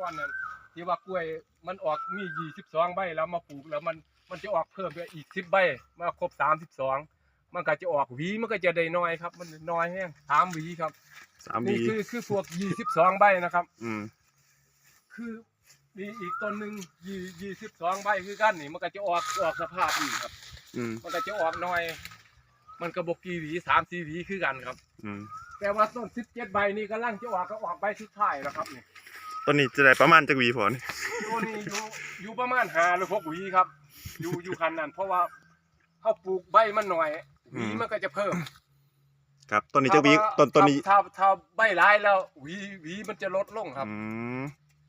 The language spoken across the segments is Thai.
ก่อนนั้นที่ว่ากล้วยมันออกมียี่สิบสองใบแล้วมาปลูกแล้วมันมันจะออกเพิ่มไปอีกสิบใบมาครบสามสิบสองมันก็จะออกหวีมันก็จะได้น้อยครับ มันน้อยแห้งสามหวีครับสามนี่วีคือคือพวกยี่สิบสองใบนะครับ อืมคือมีอีกต้นหนึ่งยี่ยี่สิบสองใบคือกันนี่มันก็จะออกออกสภาพอีกครับ อืมมันก็จะออกน้อย มันก็บกี่หวีสามสี่หวีคือกันครับ อืมแต่ว่าต้นสิบเจ็ดใบนี่กำลังจะออกก็ออกใบสุดท้ายแล้วครับนี่ ต้นนี้จะได้ประมาณจักหวีพอนี่ตัวนี้อยู่อยู่ประมาณหาหรือหกหวีครับ อยู่อยู่คันนั้น เพราะว่าเขาปลูกใบมันหน่อยหวีมันก็จะเพิ่มครับต้นนี้จักหวีถ้าต้นต้นนี้ถ้าถ้าใบร้ายแล้วหวีหวีมันจะลดลงครับ อืม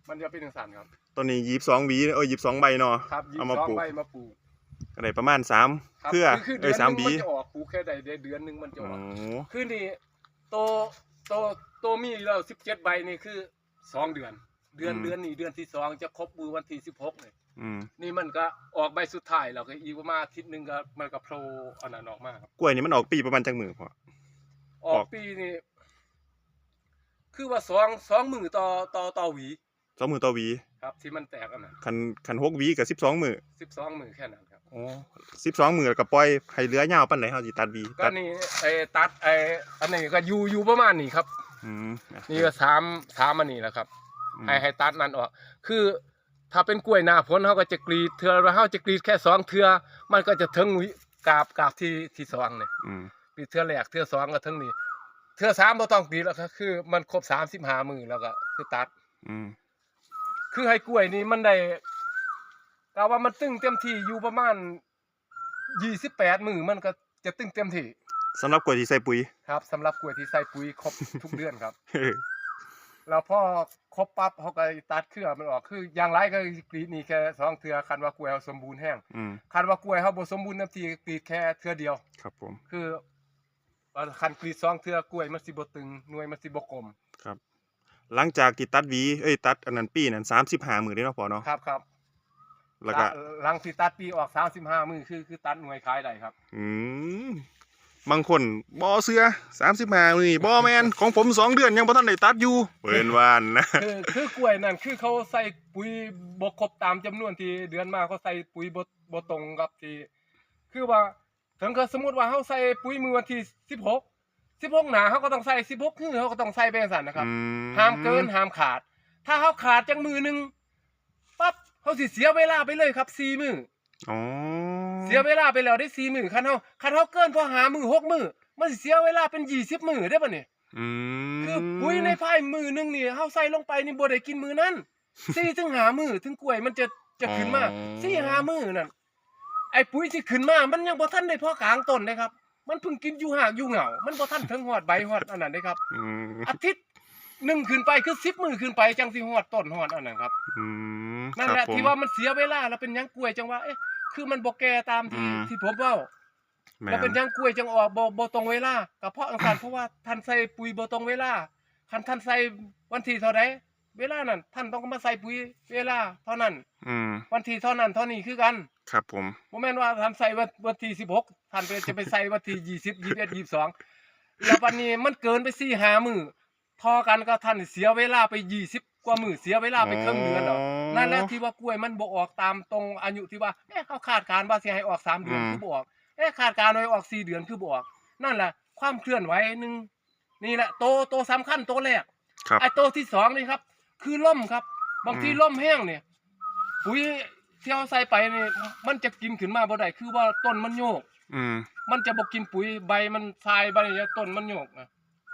มันจะเป็นสันครับต้นนี้ยีบสองหวีเอ้ยยีบสองใบเนาะครับยี่เอาสิมาบสองปลูกใบมาปลูกก็ได้ประมาณสามครับเครือคือเดืเอ้อยนหสามนึงหวีมันจะออกปลูกแค่ใดเดือนหนึ่งมันจะโอ้ออกคือนี่โตโตโตมีแล้วสิบเจ็ดใบนี่คือ สองเดือน เดือนเดือนนี้เดือนที่สองจะครบมือวันที่สิบหกเลยอืมนี่มันก็ออกใบสุดท้ายแล้วก็อีกประมาณอาทิตย์หนึงก็มันก็โผล่อันนั้นออกมาครับ กล้วยนี่มันออกปีประมาณจักมือพอ ออออก กปีนี่คือว่าสองสองมือต่อต่อต่อหวีสองมือต่อหวีครับ ที่มันแตกอันนั้นคันคันหกหวีกับสิบสองมือสิบสองมือแค่นั้นครับ อ๋อสิบสองมือแล้วก็ปล่อยให้เหลือยาวปานไหนเฮาสิตัดหวีก็ตัดนี่ไอ้ตัดไอ้อันนี้ก็อยู่อยู่ประมาณนี้ครับ อืมนี่ก็สามสามอันนี้แหละครับอืมให้ให้ตัดนั่นออก คือถ้าเป็นกล้วยหน้าฝนเขาก็จะกรีดเทือแล้วเขาจะกรีดแค่สองเทือมันก็จะถึงวิกาบกาบที่ที่สองเนี่ยอืมกรีดเทือแรกเทือสองก็ถึงนี่เทือสามบ่ต้องกรีดแล้วครับคือ มันครบสามสิบห้ามือแล้วก็คือตัด อืมคือให้กล้วยนี่มันได้กาว่ามันตึงเต็มที่อยู่ประมาณยี่สิบแปดมือมันก็จะตึงเต็มที่ สำหรับกล้วยที่ใส่ปุ๋ย ครับสำหรับกล้วยที่ใส่ปุ๋ยครบทุกเดือนครับ แล้วพอครบปั๊บเขาก็ตัดเครือมันออกคืออย่างไรก็กรีดนี่แค่สองเทือคันว่ากล้วยเขาสมบูรณ์แห้งอืมคันว่ากล้วยเขาบ่สมบูรณ์น้ำทีกรีดแค่เทือเดียว ครับผม คือว่าคันกรีดสองเทือกล้วยมันสิบ่ตึงหน่วยมันสิบ่กลมครับ หลังจากที่ตัดหวี เอ้ยตัดอันนั้นปีนั้น35มื้อเด้เนาะพอเนาะครับครับแล้วก็หลังที่ตัดปีออก35มื้อคือคือตัดหน่วยขายได้ครับ อืม บางคนบ่เสือ35มื้อนี่บ่แม่นของผมสองเดือนยังบ่ทันได้ตัดอยู่เปิ้นว่านนะคือคือกล้วยนั่นคือเขาใส่ปุ๋ยบ่ครบตามจำนวนที่เดือนมาเขาใส่ปุ๋ยบ่บ่ตรงกับที่คือว่าถึงก็สมมุติว่าเขาใส่ปุ๋ยมือวันที่16 16หนาเขาก็ต้องใส่16คือเขาก็ต้องใส่ไปจังซั่นนะครับอืห้ามเกินห้ามขาด ถ้าเขาขาดจังมือหนึงปั๊บเขาสิเสียเวลาไปเลยครับ4มื้ออ๋อ เสียเวลาไปแล้วได้4มื้อคันเฮาคันเฮาเกินพอหามือหกมื้อมันสิเสียเวลาเป็น20มื้อได้ปะเนี่ยอืมคือปุ๋ยในภายมือหนึงนี่เฮาใส่ลงไปนี่บ่ได้กินมือนั้นสี่ถึงหามือถึงกล้วยมันจะจะขึ้นมาสี่หามือนั่นไอ้ปุ๋ยที่ขึ้นมา มันยังบ่ทันได้พอกลางต้นเลยครับ มันเพิ่งกินอยู่หากอยู่เหงา มันบ่ทันถึงฮอดใบฮอดอันนั้นเลยครับอืมอาทิตย์หนึ่งขึ้นไปคือ10มือขึ้นไปจังสิฮอดต้นฮอดอันนั้นครับอืมนั่นครับแหละผมที่ว่ามันเสียเวลาแล้วเป็นหยังกล้วยจังว่าเอ๊ะ คือมันบ่แก่ตามที่อืม ที่ผมเว้าแม่แล้วเป็นนหยังกล้วยจังออกบ่บ่ตรงเวลาก็เพราะอังการเพราะว่าท่านใส่ปุ๋ยบ่ตรงเวลาคันท่านใส่วันที่เท่าใดเวลานั้นท่านต้องมาใส่ปุ๋ยเวลาเท่านั้น อืม วันที่เท่านั้นเท่านี้คือกันครับผม บ่แม่นว่าท่านใส่วันวันที่16ท่านไปจะไปใส่วันที่20 21 22แล้ววันนี้มันเกินไป4 5มื้อพอกันก็ท่านเสียเวลาไป20 กว่ามื้อเสียเวลาไปครึ่งเดือนแล้วนั่นแหละที่ว่ากล้วยมันบ่ออกตามตรงอายุที่ว่าเอ๊ะเขาคาดการณ์ว่าสิให้ออกสามเดือนอืมคือบ่ออกเอ๊ะคาดการณ์ไว้ออกสี่เดือนคือบ่ออกนั่นแหละความเคลื่อนไหวหนึ่งนี่แหละโตโตสำคัญโตแรกครับไอ้โตที่สองนี่ครับ คือล่มครับ บางทีอืมล่มแห้งเนี่ยปุ๋ยที่เอาใส่ไปนี่มันจะกินขึ้นมาบ่ได้คือว่าต้นมันโยก อืมมันจะบ่กินปุ๋ยใบมันทรายใบเนี่ยต้นมันโยกนะ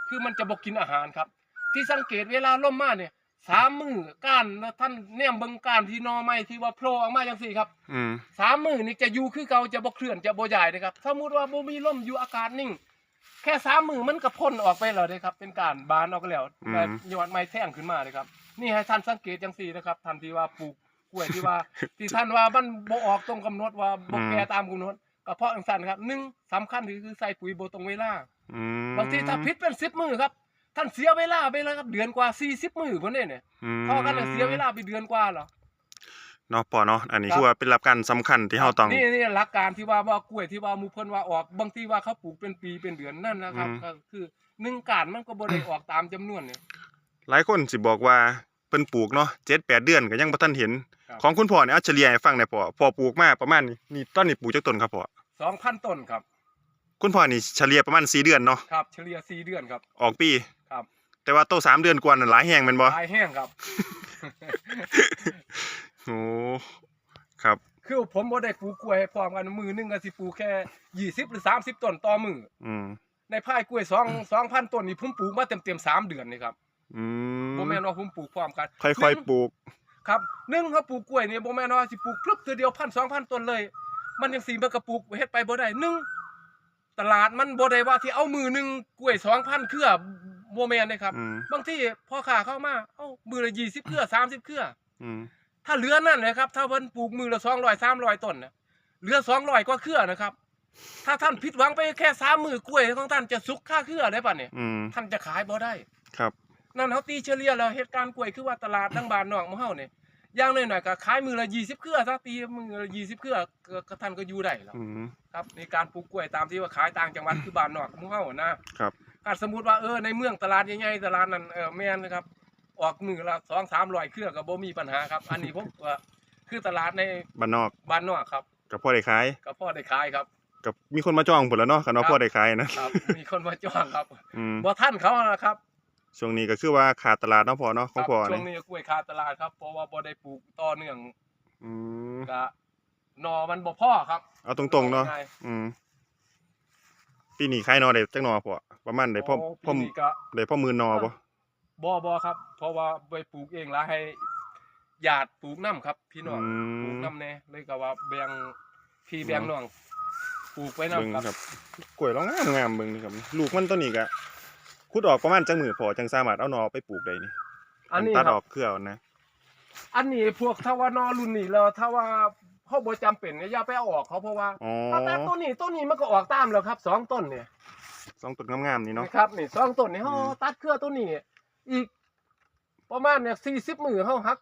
คือมันจะบ่กินอาหารครับ ที่สังเกตเวลาล่มมาเนี่ย สามมือก้านแล้วท่านแนมเบิ่งก้านที่หนอไม้ที่ว่าโผล่ออกมาจังซี่ครับอืมสามมือนี่จะอยู่คือเก่าจะบ่เคลื่อนจะบ่ใหญ่นะครับสมมุติว่าบ่มีลมอยู่อากาศนิ่ง แค่สามมือมันก็พ่นออกไปแล้วเด้ครับ เป็นการบานออกแล้วแต่ยอดไม้แท่งขึ้นมาเลยครับ นี่ให้ท่านสังเกตจังซี่นะครับท่านที่ว่าปลูกกล้วยที่ว่า ที่ท่านว่ามันบ่ออกตรงกำหนดว่าบ่แก่ตามกำหนดก็เพราะจังซั่นครับหนึ่งสำคัญคือใส่ปุ๋ยบ่ตรงเวลาอืมบางทีถ้าพิษเป็นสิบมือครับ ท่านเสียเวลาไปแล้วครับเดือนกว่าสี่สิบมือคนนี้เนี่ยมพอกันเลยเสียเวลาไปเดือนกว่าเหรอเนาะปอเนาะอันนี้ครับคือว่าเป็นหลักการสำคัญที่เราต้องนี่นี่หลักการที่ว่าว่ากล้วยที่ว่าหมูเพิ่นว่าออกบางทีว่าเขาปลูกเป็นปีเป็นเดือนนั่นนะครับอืมก็คือหนึ่งการมันก็บ่ได้ออกตามจำนวนเนี่ยหลายคนสิบอกว่าเพิ่นปลูกเนาะเจ็ดแปดเดือนก็ยังบ่ทันเห็นครับของคุณพ่อเนี่ยเอาเฉลี่ยให้ฟังหน่อยพ่อพ่อปลูกมาประมาณนี้นี่ต้นนี้ปลูกจักต้นครับพ่อสองพันต้นครับ คุณพ่อนี่เฉลี่ยประมาณ4เดือนเนาะครับเฉลี่ยสี่เดือนครับ ออกปีครับ แต่ว่าโตสามเดือนกว่านั่นหลายแฮงแม่นบ่ลายแห้งครับ โอ้ครับ คือผมบ่ได้ปลูกกล้วยให้พร้อมกันมือหนึงก็สิปลูกแค่ยี่สิบหรือสามสิบต้นต่อมืออืมในพายกล้วยสองสองพันต้นนี่ผมปลูกมาเต็มเต็มๆสามเดือนนี่ครับอืมบ่แม่นว่าผมปลูกพร้อมกันค่อยๆปลูก ครับหนึ่งเขาปลูกกล้วยนี่บ่แม่นว่าสิปลูกพลึบทีเดียวพันสองพันต้นเลย มันยังสีมันก็ปลูกเฮ็ดไปบ่ได้หนึ่ง ตลาดมันบ่ได้ว่าที่เอามือหนึงกล้วยสองพันเครือบ่แม่นเลยครับ อืมบางทีพ่อค้าเข้ามา เอ้ามือละยี่สิบเครือสามสิบเครือ อืมถ้าเหลือนั่นนะครับ ถ้าเพิ่นปลูกมือละสองร้อยสามร้อยต้นนะเหลือสองร้อยกว่าเครือนะครับ ถ้าท่านผิดหวังไปแค่สามมือกล้วยของท่านจะสุกค่าเครือได้ป่ะเนี่ยอืมท่านจะขายบ่ได้ ครับ นั่นเขาตีเฉลี่ยแล้วเหตุการณ์กล้วยคือว่าตลาดทั้งบ้านนอกหมู่เฮาเนี่ยอ ย่างน้อยๆก็ขายมือละยี่สิบเครือซะตีมือละยี่สิบเครือก็ก็ท่านก็อยู่ได้แล้วอืม ครับ ในการปลูกกล้วยตามที่ว่าขายต่างจังหวัดคือบ้านนอกหมู่เฮานะครับ ถ้าสมมุติว่าเออในเมืองตลาดใหญ่ๆตลาดนั้นเออแม่นนะครับ ออกมือละสองสามร้อยเครือก็บ่มีปัญหาครับ อันนี้ผมว่าคือตลาดในบ้านนอกบ้านนอกครับกับพ่อได้ขายก็พ่อได้ขายครับ กับมีคนมาจองผลแล้วเนาะกันว่าครับพ่อได้ขายนะครับ มีคนมาจ้างครับอืมบ่ท่านเขานะครับ ช่วงนี้ก็คือว่าขาดตลาดเนาะพ่อเนาะของครับพ่อช่วนี่งนี้กล้วยขาดตลาดครับ เพราะว่าบ่ได้ปลูกต่อเนื่องอืมก็หนอมันบ่พอครับเอาตรงๆเนาะง่ยอืมปีนี้ขายหนอได้จักหนอพ่อประมาณได้พ่อโอ้พ่อปีนี้ก็ได้พ่อหมื่นหนอบ่บ่บ่ครับ เพราะว่าไปปลูกเองแล้วให้ญาติปลูกน้ำครับ พี่น้องอืปลูกม น้ำแน่เลยก็ว่าแบ่งพี่แบ่งน้องปลูกไว้น้ำเบิ่งครับ ครับกล้วยร้องงามงามๆเบิ่งนี่ครับ ลูกมันตัวนี้ก็ ขุดออกประมาณจังมือพอจังสามารถเอาหนอไปปลูกได้นี่อันนี้ตัดคอรัอบกเครือเอานะ อันนี้พวกถ้าว่านอรุ่นนี้แล้วถ้าว่าเฮาบ่จำเป็นเนี่ยอย่าไปเอาออกเขาเพราะว่าอ๋อถ้าตัดต้นนี้ต้นนี้มันก็ออกตามแล้วครับสองต้นเนี่ยสองต้นงามๆนี่เนาะ นะครับนี่สองต้นนี่เฮาอืม ตัดเครือต้นนี้อีก ประมาณเนี่ย40มื้อเฮาหัก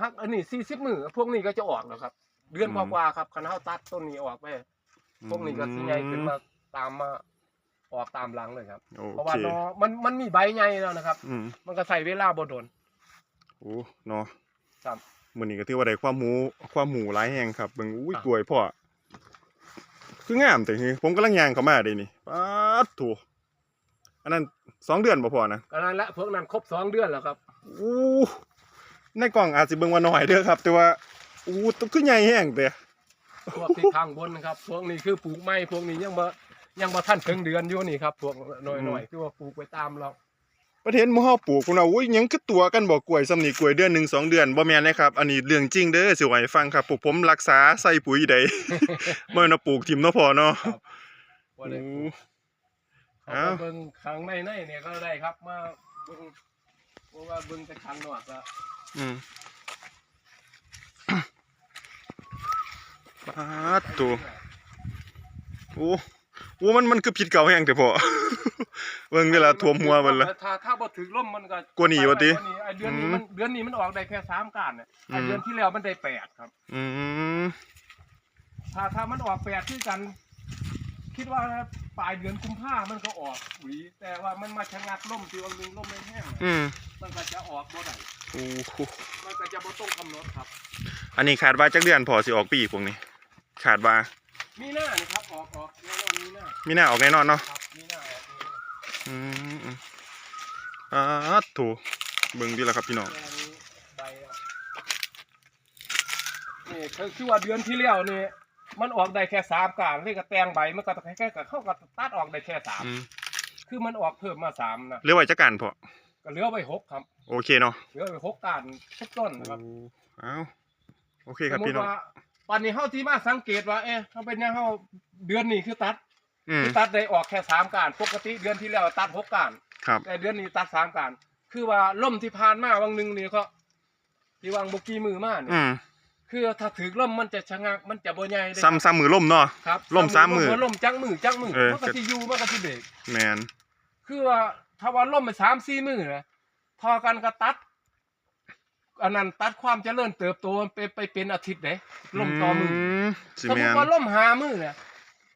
หักอันนี้40มื้อพวกนี้ก็จะออกแล้วครับ เดือนกว่าๆครับคันเฮาตัดต้นนี้ออกไป พวกนี้ก็สิใหญ่ขึ้นมาตามมา ออกตามหลังเลยครับโอเพราะเคว่านอมันมันมีใบใหญ่แล้วนะครับ อืมมันก็ใส่เวลาบ่โดน โอ้เนาะครับมื้อนี้ก็ถือว่าได้ความรู้ความหมูหลายแห่งครับเบิ่งอุ้ยครับ กล้วยพ่อคืองามแต่คือผมกำลังย่างเข้ามาเด้นี่ป๊าดโถอันนั้นสองเดือนบ่พอนะ ก็นั่นแหละพวกนั้นครบสองเดือนแล้วครับ อู้ในกล่องอาจสิเบิ่งว่าน้อยเด้อครับ แต่ว่าอู้ตัวคือใหญ่แห้งแต่พวกที่ข้างบนนะครับ พวกนี้คือปลูกไม้พวกนี้ยังบ่ ยังบ่ทันถึงเดือนอยู่นี่ครับพวกน้อยๆคือว่าปลูกไปตามเราประเทศหมู่เฮาปลูกพุ่นน่ะอุ้ยหยังคือตัวกันบ่กล้วยซ้ำนี่กล้วยเดือนหนึ่งสองเดือนบ่แม่นนะครับ อันนี้เรื่องจริงเด้อสิไว้ฟังครับพวกผมรักษาใส่ปุ๋ยใดเมื่อน่ะปลูกทิ่มเนาะพอเนาะบ่ได้โอ้เขาเอ้าไปเบิ่งข้างในในเนี่ยก็ได้ครับมาเบิ่งเพราะว่าเบิ่งแต่ข้างนอกก็อืมปาดตัวโอ้ โอ้มันมันคือผิดเก่าแฮงแต่พอ เบิ่งเวลาท่วมหัวมันละ ถ้าถ้าบ่ถึงลมมันก็กว่านี้วะติกว่านี้ไอ้เดือนนี้อืมมันเดือนนี้มันออกได้แค่สามก้านเนี่ยไอ้อืม เดือนที่แล้วมันได้แปดครับ อืมถ้าถ้ามันออกแปดที่กัน คิดว่าปลายเดือนกุมภามันก็ออกหวีแต่ว่ามันมาชะงักล่มที่วันหนึงล่มไม่แห้งอืมมันก็จะออกบ่ได้โอ้โหมันก็จะบ่ตรงกำหนดครับ อันนี้ขาดว่าจักเดือนพอสิออกปีพวกนี้ ขาดว่า มีหน้านี่ครับออกออกแน่นอนมีหน้ามีหน้าออกแน่นอนเนาะครับมีหน้าออกมีหน้าอืมอืมอ่าถูเบิ่งดีแล้วครับพี่น้องแค่นี้ใบอะนี่คือคือว่าเดือนที่แล้วนี่มันออกได้แค่สามกลางนี่ก็แตงใบมันก็แค่แค่เข้ากับตัดออกได้แค่สามอืมคือมันออกเพิ่มมาสามนะเรียกว่าจักการพอก็เหลือไปหกครับโอเคเนาะเหลือไปหกการทุกต้นนะครับ โอ้อ้าวโอเคสครัมบมพี่ติน้องว่า ปันนี้เฮาที่มาสังเกตว่าเอ๊ะเขาเป็นยังเฮาเดือนนี้คือตัดอืมคือตัดได้ออกแค่สามการปกติเดือนที่แล้วตัดหกการครับ แต่เดือนนี้ตัดสามการคือว่าล่มที่ผ่านมาวังหนึ่งนี่ก็ที่วางบกี้มือมาเนี่ยอืมคือถ้าถือล่มมันจะชะงักมันจะบ่ใหญ่เลยซ้ำซ้ำมือล่มเนาะ ครับล่มสามมือล่มจังมือจังมือเออ มันก็สิอยู่มันก็สิเบรก แมน คือว่าถ้าว่าล่มไปสามสี่มือนะทอกันก็ตัด อันนั้นตัดความเจริญเติบโตไปไปเป็นอาทิตย์เด้ล่มต่อมือมสิสมแมมตินว่าล่มหามือเนี่ย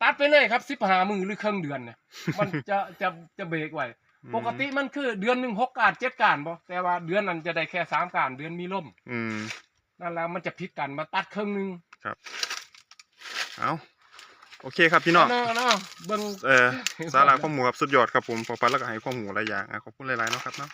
ตัดไปเลยครับสิบหามือหรือครึ่งเดือนเนี่ยมันจะจะจะเบรกไว้อืมปกติมันคือเดือนหนึ่งหกการเจ็ดการบ่แต่ว่าเดือนนั้นจะได้แค่สามการเดือนมีลมอืม นั่นแหละมันจะผิดกันมาตัดครึ่งหนึงเอาโอเคครับพี่น้อง เนาะเนาะเบิ่ง เออสาระข้อมูลครับสุดยอดครับผมพอปัดแล้วก็ให้ข้อมูลหลายอย่างอะขอบคุณหลายๆเนาะครับเนาะ